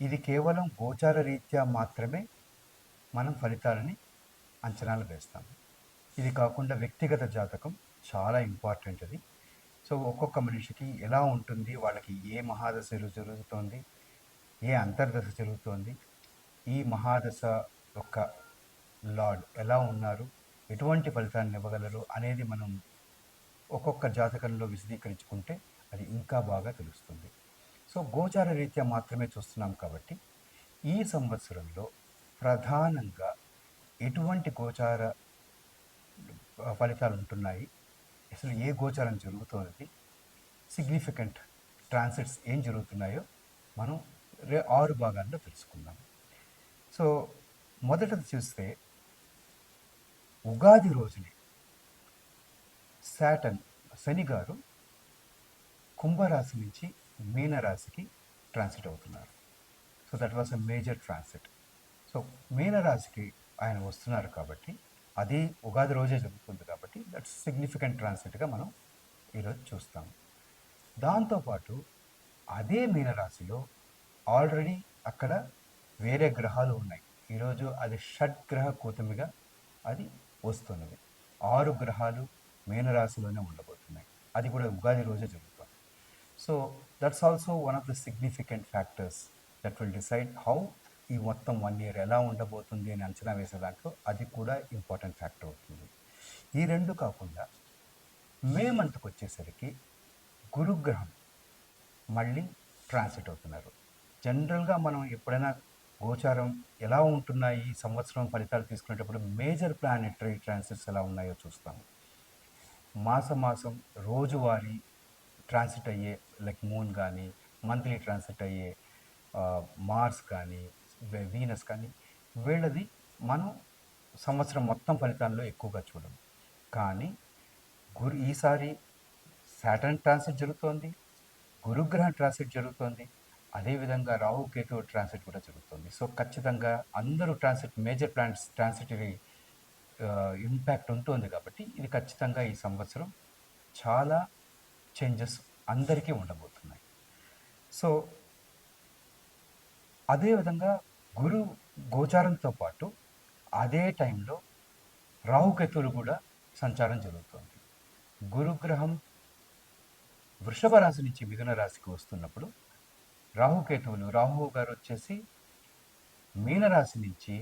ఇది కేవలం గోచార రీత్యా మాత్రమే మనం ఫలితాలని అంచనాలు వేస్తాం. ఇది కాకుండా వ్యక్తిగత జాతకం చాలా ఇంపార్టెంట్ అది. సో ఒక్కొక్క మనిషికి ఎలా ఉంటుంది వాళ్ళకి ఏ మహాదశ జరుగుతోంది ఏ అంతర్దశ జరుగుతోంది ఈ మహాదశ యొక్క లార్డ్ ఎలా ఉన్నారు ఎటువంటి ఫలితాన్ని ఇవ్వగలరు అనేది మనం ఒక్కొక్క జాతకంలో విశదీకరించుకుంటే అది ఇంకా బాగా తెలుస్తుంది. సో గోచార రీత్యా మాత్రమే చూస్తున్నాం కాబట్టి ఈ సంవత్సరంలో ప్రధానంగా ఎటువంటి గోచార ఫలితాలు ఉంటున్నాయి? అసలు ఏ గోచారం జరుగుతున్నది సిగ్నిఫికెంట్ ట్రాన్సిట్స్ ఏం జరుగుతున్నాయో మనం రే ఆరు భాగాల్లో తెలుసుకుందాం. సో మొదటది చూస్తే ఉగాది రోజునే శాటన్ శని గారు కుంభరాశి నుంచి మీనరాశికి ట్రాన్సిట్ అవుతున్నారు. So that was a major transit so మీనరాశికి ఆయన వస్తున్నారు కాబట్టి అది ఉగాది రోజే జరుగుతుంది కాబట్టి దట్స్ సిగ్నిఫికెంట్ ట్రాన్సిట్గా మనం ఈరోజు చూస్తాం. దాంతోపాటు అదే మీనరాశిలో ఆల్రెడీ అక్కడ వేరే గ్రహాలు ఉన్నాయి. ఈరోజు అది షడ్గ్రహ కూతమిగా అది వస్తున్నది. ఆరు గ్రహాలు మీనరాశిలోనే ఉండబోతున్నాయి. అది కూడా ఉగాది రోజే జరుగుతుంది. So that's also one of the significant factors that will decide how ఈ మొత్తం వన్ ఇయర్ ఎలా ఉండబోతుంది అని అంచనా వేసే దాంట్లో అది కూడా ఇంపార్టెంట్ ఫ్యాక్టర్ అవుతుంది. ఈ రెండు కాకుండా మే మంత్కి వచ్చేసరికి గురుగ్రహం మళ్ళీ ట్రాన్సిట్ అవుతున్నారు. జనరల్గా మనం ఎప్పుడైనా గోచారం ఎలా ఉంటున్నాయి ఈ సంవత్సరం ఫలితాలు తీసుకునేటప్పుడు మేజర్ ప్లానెటరీ ట్రాన్సిట్స్ ఎలా ఉన్నాయో చూస్తాము. మాసం మాసం రోజువారీ ట్రాన్సిట్ అయ్యే లైక్ మూన్ కానీ మంత్లీ ట్రాన్సిట్ అయ్యే మార్స్ కానీ వీనస్ కానీ వీళ్ళది మనం సంవత్సరం మొత్తం ఫలితాల్లో ఎక్కువగా చూడము కానీ గురు ఈసారి సాటర్న్ ట్రాన్సిట్ జరుగుతోంది గురుగ్రహం ట్రాన్సిట్ జరుగుతోంది అదేవిధంగా రాహు కేతు ట్రాన్సిట్ కూడా జరుగుతుంది. సో ఖచ్చితంగా అందరూ transit major plants transitory impact ఉంటుంది కాబట్టి ఇది ఖచ్చితంగా ఈ సంవత్సరం చాలా చేంజెస్ అందరికీ ఉండబోతున్నాయి. సో అదేవిధంగా గురు గోచారంతో పాటు అదే టైంలో రాహుకేతువులు కూడా సంచారం జరుగుతుంది. గురుగ్రహం వృషభ రాశి నుంచి మిథున రాశికి వస్తున్నప్పుడు రాహుకేతువులు రాహు గారు వచ్చేసి మీనరాశి నుంచి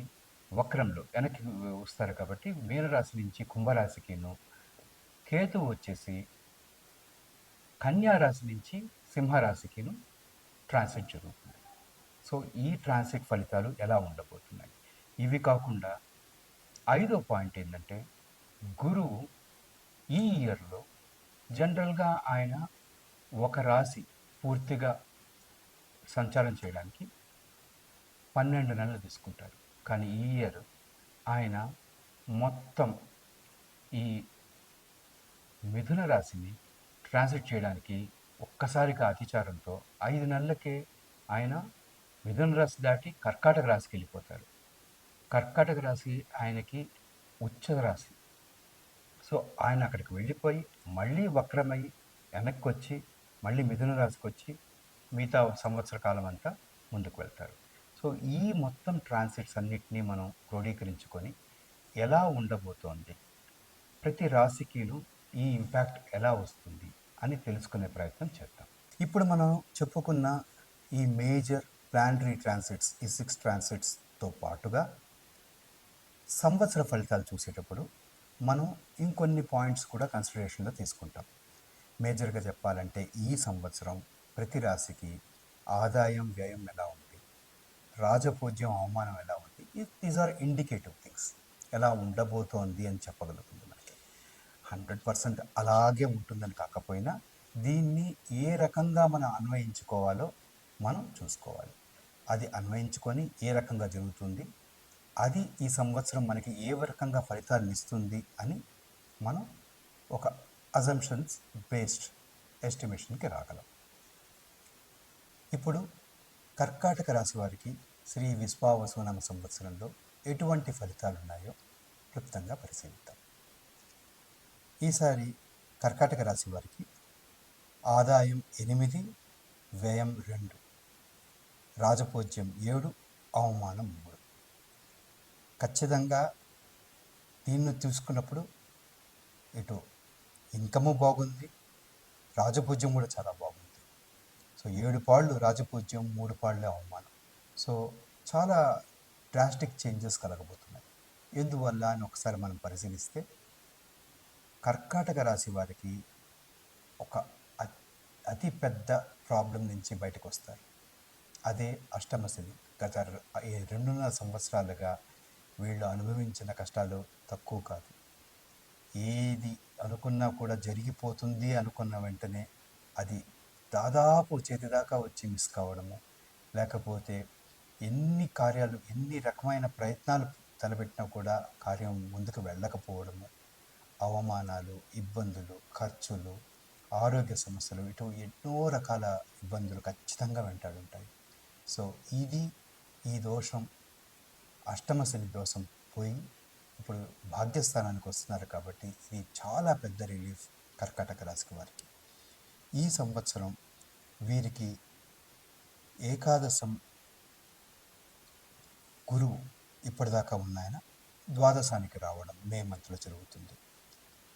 వక్రంలో వెనక్కి వస్తారు కాబట్టి మీనరాశి నుంచి కుంభరాశికిను కేతువు వచ్చేసి కన్యా రాశి నుంచి సింహరాశికిను ట్రాన్సిట్ జరుగుతుంది. సో ఈ ట్రాన్సిట్ ఫలితాలు ఎలా ఉండబోతున్నాయి? ఇవి కాకుండా ఐదో పాయింట్ ఏంటంటే గురువు ఈ ఇయర్లో జనరల్గా ఆయన ఒక రాశి పూర్తిగా సంచారం చేయడానికి పన్నెండు నెలలు తీసుకుంటారు కానీ ఈ ఇయర్ ఆయన మొత్తం ఈ మిథున రాశిని ట్రాన్స్లేట్ చేయడానికి ఒక్కసారిగా అతిచారంతో ఐదు నెలలకే ఆయన మిథున రాశి దాటి కర్కాటక రాశికి వెళ్ళిపోతారు. కర్కాటక రాశి ఆయనకి ఉచ్చ రాశి. సో ఆయన అక్కడికి వెళ్ళిపోయి మళ్ళీ వక్రమై వెనక్కి వచ్చి మళ్ళీ మిథున రాశికి వచ్చి మిగతా సంవత్సర కాలం అంతా ముందుకు వెళ్తారు. సో ఈ మొత్తం ట్రాన్సిట్స్ అన్నిటినీ మనం క్రోడీకరించుకొని ఎలా ఉండబోతోంది? ప్రతి రాశికిను ఈ ఇంపాక్ట్ ఎలా వస్తుంది? అని తెలుసుకునే ప్రయత్నం చేద్దాం. ఇప్పుడు మనం చెప్పుకున్న ఈ మేజర్ ప్లానటరీ ట్రాన్సిట్స్ ఈ సిక్స్ ట్రాన్సిట్స్తో పాటుగా సంవత్సర ఫలితాలు చూసేటప్పుడు మనం ఇంకొన్ని పాయింట్స్ కూడా కన్సిడరేషన్లో తీసుకుంటాం. మేజర్గా చెప్పాలంటే ఈ సంవత్సరం ప్రతి రాశికి ఆదాయం వ్యయం ఎలా ఉంది? రాజపూజ్యం అవమానం ఎలా ఉంది? దీస్ ఆర్ ఇండికేటివ్ థింగ్స్ ఎలా ఉండబోతోంది అని చెప్పగలుగుతుంది హండ్రెడ్ పర్సెంట్ అలాగే ఉంటుందని కాకపోయినా దీన్ని ఏ రకంగా మనం అన్వయించుకోవాలో మనం చూసుకోవాలి. అది అన్వయించుకొని ఏ రకంగా జరుగుతుంది అది ఈ సంవత్సరం మనకి ఏ రకంగా ఫలితాలను ఇస్తుంది అని మనం ఒక అజంప్షన్స్ బేస్డ్ ఎస్టిమేషన్కి రాగలం. ఇప్పుడు కర్కాటక రాశి వారికి శ్రీ విశ్వావసునామ సంవత్సరంలో ఎటువంటి ఫలితాలు ఉన్నాయో క్లుప్తంగా పరిశీలిద్దాం. ఈసారి కర్కాటక రాశి వారికి ఆదాయం ఎనిమిది వ్యయం రెండు రాజపూజ్యం ఏడు అవమానం మూడు. ఖచ్చితంగా దీన్ని చూసుకున్నప్పుడు ఇటు ఇన్కము బాగుంది రాజపూజ్యం కూడా చాలా బాగుంది. సో ఏడు పాళ్ళు రాజపూజ్యం మూడు పాళ్ళే అవమానం. సో చాలా డ్రాస్టిక్ చేంజెస్ కలగబోతున్నాయి. ఎందువల్ల అని ఒకసారి మనం పరిశీలిస్తే కర్కాటక రాశి వారికి ఒక అతి పెద్ద ప్రాబ్లం నుంచి బయటకు వస్తారు. అదే అష్టమ శని. గత ఈ రెండున్నర సంవత్సరాలుగా వీళ్ళు అనుభవించిన కష్టాలు తక్కువ కాదు. ఏది అనుకున్నా కూడా జరిగిపోతుంది అనుకున్న వెంటనే అది దాదాపు చేతిదాకా వచ్చి మిస్ కావడము. లేకపోతే ఎన్ని కార్యాలు ఎన్ని రకమైన ప్రయత్నాలు తలపెట్టినా కూడా కార్యం ముందుకు వెళ్ళకపోవడము. అవమానాలు ఇబ్బందులు ఖర్చులు ఆరోగ్య సమస్యలు ఇటు ఎన్నో రకాల ఇబ్బందులు ఖచ్చితంగా వెంటాడుంటాయి. సో ఇది ఈ దోషం అష్టమ శని దోషం పోయి ఇప్పుడు భాగ్యస్థానానికి వస్తున్నారు కాబట్టి ఇది చాలా పెద్ద రిలీఫ్ కర్కాటక రాశికి వారికి. ఈ సంవత్సరం వీరికి ఏకాదశం గురువు ఇప్పటిదాకా ఉన్నాయన ద్వాదశానికి రావడం మే మంత్లో జరుగుతుంది.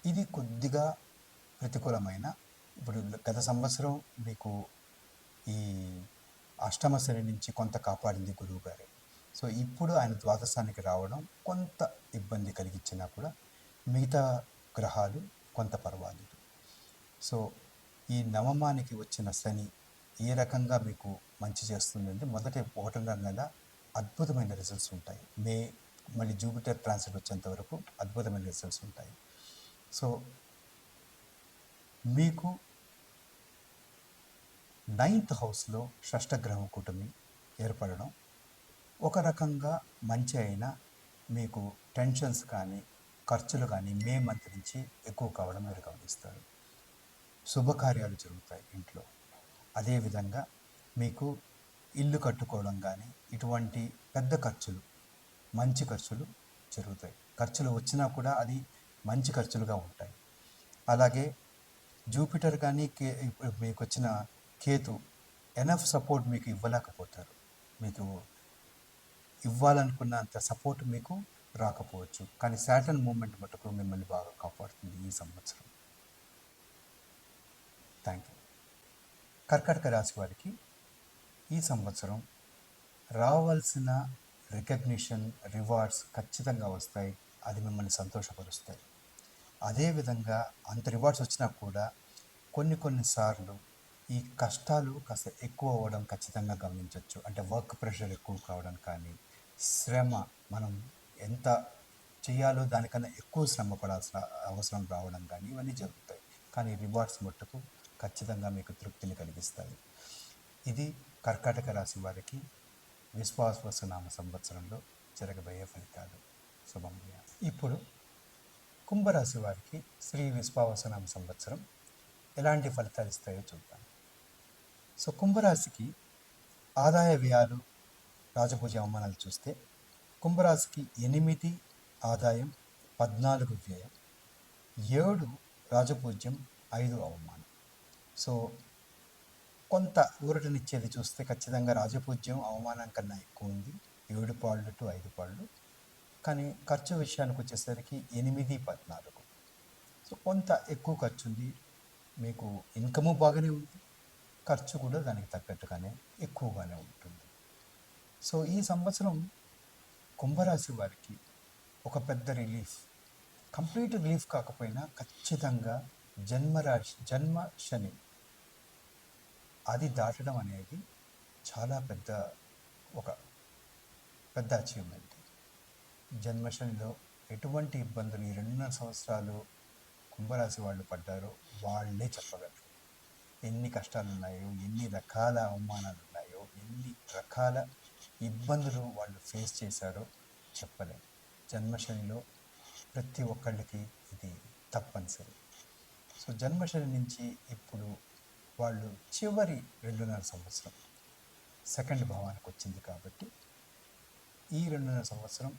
ఇది కొద్దిగా ప్రతికూలమైన ఇప్పుడు గత సంవత్సరం మీకు ఈ అష్టమ శని నుంచి కొంత కాపాడింది గురువు గారు. సో ఇప్పుడు ఆయన ద్వాదశానికి రావడం కొంత ఇబ్బంది కలిగించినా కూడా మిగతా గ్రహాలు కొంత పర్వాలేదు. సో ఈ నవమానికి వచ్చిన శని ఏ రకంగా మీకు మంచి చేస్తుందంటే మొదట ఒకటిన్నర నెల అద్భుతమైన రిజల్ట్స్ ఉంటాయి. మే మళ్ళీ జూపిటర్ ట్రాన్స్ఫర్ వచ్చేంత వరకు అద్భుతమైన రిజల్ట్స్ ఉంటాయి. సో మీకు నైన్త్ హౌస్లో షష్టగ్రహం కూటమి ఏర్పడడం ఒక రకంగా మంచి అయినా మీకు టెన్షన్స్ కానీ ఖర్చులు కానీ మే మంత్ నుంచి ఎక్కువ కావడం మీరు గమనిస్తారు. శుభకార్యాలు జరుగుతాయి ఇంట్లో. అదేవిధంగా మీకు ఇల్లు కట్టుకోవడం కానీ ఇటువంటి పెద్ద ఖర్చులు మంచి ఖర్చులు జరుగుతాయి. ఖర్చులు వచ్చినా కూడా అది మంచి ఖర్చులుగా ఉంటాయి. అలాగే జూపిటర్ కానీ కే మీకు వచ్చిన కేతు ఎనఫ్ సపోర్ట్ మీకు ఇవ్వలేకపోతారు. మీకు ఇవ్వాలనుకున్నంత సపోర్ట్ మీకు రాకపోవచ్చు. కానీ శాటన్ మూమెంట్ మటుకు మిమ్మల్ని బాగా కాపాడుతుంది ఈ సంవత్సరం. Thank you. కర్కాటక రాశి వారికి ఈ సంవత్సరం రావాల్సిన రికగ్నిషన్ రివార్డ్స్ ఖచ్చితంగా వస్తాయి. అది మిమ్మల్ని సంతోషపరుస్తాయి. అదేవిధంగా అంత రివార్డ్స్ వచ్చినా కూడా కొన్ని కొన్నిసార్లు ఈ కష్టాలు కాస్త ఎక్కువ అవ్వడం ఖచ్చితంగా గమనించవచ్చు అంటే వర్క్ ప్రెషర్ ఎక్కువ కావడం కానీ శ్రమ మనం ఎంత చేయాలో దానికన్నా ఎక్కువ శ్రమ పడాల్సిన అవసరం రావడం కానీ ఇవన్నీ జరుగుతాయి. కానీ రివార్డ్స్ మట్టుకు ఖచ్చితంగా మీకు తృప్తిని కలిగిస్తాయి. ఇది కర్కాటక రాశి వారికి విశ్వాసవసనామ సంవత్సరంలో జరగబోయే ఫలితాలు. శుభమయ్య. ఇప్పుడు కుంభరాశి వారికి శ్రీ విశ్వావసనామ సంవత్సరం ఎలాంటి ఫలితాలు ఇస్తాయో చూద్దాం. సో కుంభరాశికి ఆదాయ వ్యయాలు రాజపూజ అవమానాలు చూస్తే కుంభరాశికి ఎనిమిది ఆదాయం పద్నాలుగు వ్యయం ఏడు రాజపూజ్యం ఐదు అవమానం. సో కొంత ఊరటనిచ్చేది చూస్తే ఖచ్చితంగా రాజపూజ్యం అవమానం కన్నా ఎక్కువ ఉంది. ఏడు పాళ్ళు టు ఐదు పాళ్ళు కానీ ఖర్చు విషయానికి వచ్చేసరికి ఎనిమిది పద్నాలుగు. సో కొంత ఎక్కువ ఖర్చు ఉంది మీకు ఇన్కము బాగానే ఉంది. ఖర్చు కూడా దానికి తగ్గట్టుగానే ఎక్కువగానే ఉంటుంది. సో ఈ సంవత్సరం కుంభరాశి వారికి ఒక పెద్ద రిలీఫ్. కంప్లీట్ రిలీఫ్ కాకపోయినా ఖచ్చితంగా జన్మరాశి జన్మ శని అది దాటడం అనేది చాలా పెద్ద ఒక పెద్ద అచీవ్మెంట్ జన్మశనిలో ఎటువంటి ఇబ్బందులు ఈ రెండున్నర సంవత్సరాలు కుంభరాశి వాళ్ళు పడ్డారో వాళ్ళే చెప్పగలరు. ఎన్ని కష్టాలు ఉన్నాయో ఎన్ని రకాల అవమానాలు ఉన్నాయో ఎన్ని రకాల ఇబ్బందులు వాళ్ళు ఫేస్ చేశారో చెప్పలేం. జన్మశనిలో ప్రతి ఒక్కళ్ళకి ఇది తప్పనిసరి. సో జన్మశని నుంచి ఇప్పుడు వాళ్ళు చివరి రెండున్నర సంవత్సరం సెకండ్ భావానికి వచ్చింది కాబట్టి ఈ రెండున్నర సంవత్సరం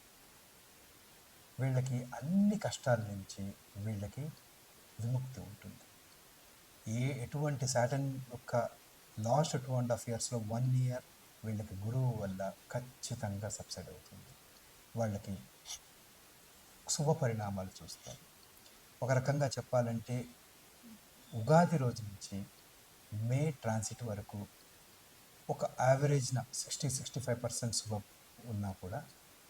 వీళ్ళకి అన్ని కష్టాల నుంచి వీళ్ళకి విముక్తి ఉంటుంది. ఏ ఎటువంటి సాటన్ యొక్క లాస్ట్ టూ అండ్ హాఫ్ ఇయర్స్లో వన్ ఇయర్ వీళ్ళకి గురువు వల్ల ఖచ్చితంగా సబ్సైడ్ అవుతుంది. వాళ్ళకి శుభ పరిణామాలు చూస్తారు. ఒక రకంగా చెప్పాలంటే ఉగాది రోజు నుంచి మే ట్రాన్సిట్ వరకు ఒక యావరేజ్న సిక్స్టీ సిక్స్టీ ఫైవ్ పర్సెంట్ శుభం ఉన్నా కూడా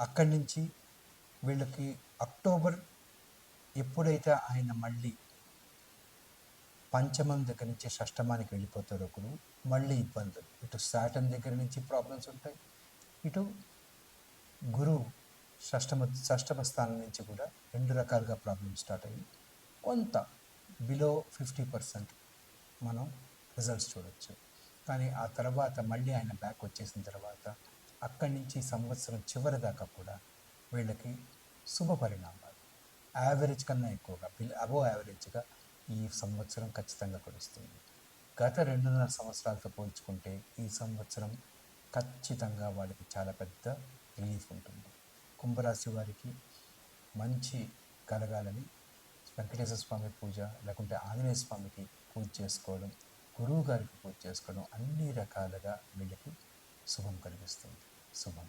అక్కడి నుంచి వీళ్ళకి అక్టోబర్ ఎప్పుడైతే ఆయన మళ్ళీ పంచమం దగ్గర నుంచి షష్టమానికి వెళ్ళిపోతారు ఒకరు మళ్ళీ ఇబ్బందులు. ఇటు సాటన్ దగ్గర నుంచి ప్రాబ్లమ్స్ ఉంటాయి. ఇటు గురువు షష్టమ షష్టమ స్థానం నుంచి కూడా రెండు రకాలుగా ప్రాబ్లమ్స్ స్టార్ట్ అయ్యి కొంత బిలో ఫిఫ్టీ పర్సెంట్ మనం రిజల్ట్స్ చూడొచ్చు. కానీ ఆ తర్వాత మళ్ళీ ఆయన బ్యాక్ వచ్చేసిన తర్వాత అక్కడి నుంచి సంవత్సరం చివరి దాకా కూడా వీళ్ళకి శుభ పరిణామాలు. యావరేజ్ కన్నా ఎక్కువగా బిల్ అబో యావరేజ్గా ఈ సంవత్సరం ఖచ్చితంగా కురుస్తుంది గత రెండున్నర సంవత్సరాలతో పోల్చుకుంటే ఈ సంవత్సరం ఖచ్చితంగా వాళ్ళకి చాలా పెద్ద రిలీఫ్ ఉంటుంది. కుంభరాశి వారికి మంచి కలగాలని వెంకటేశ్వర స్వామి పూజ లేకుంటే ఆంజనేయ స్వామికి పూజ చేసుకోవడం గురువు గారికి పూజ చేసుకోవడం అన్ని రకాలుగా వీళ్ళకి శుభం కలిగిస్తుంది శుభం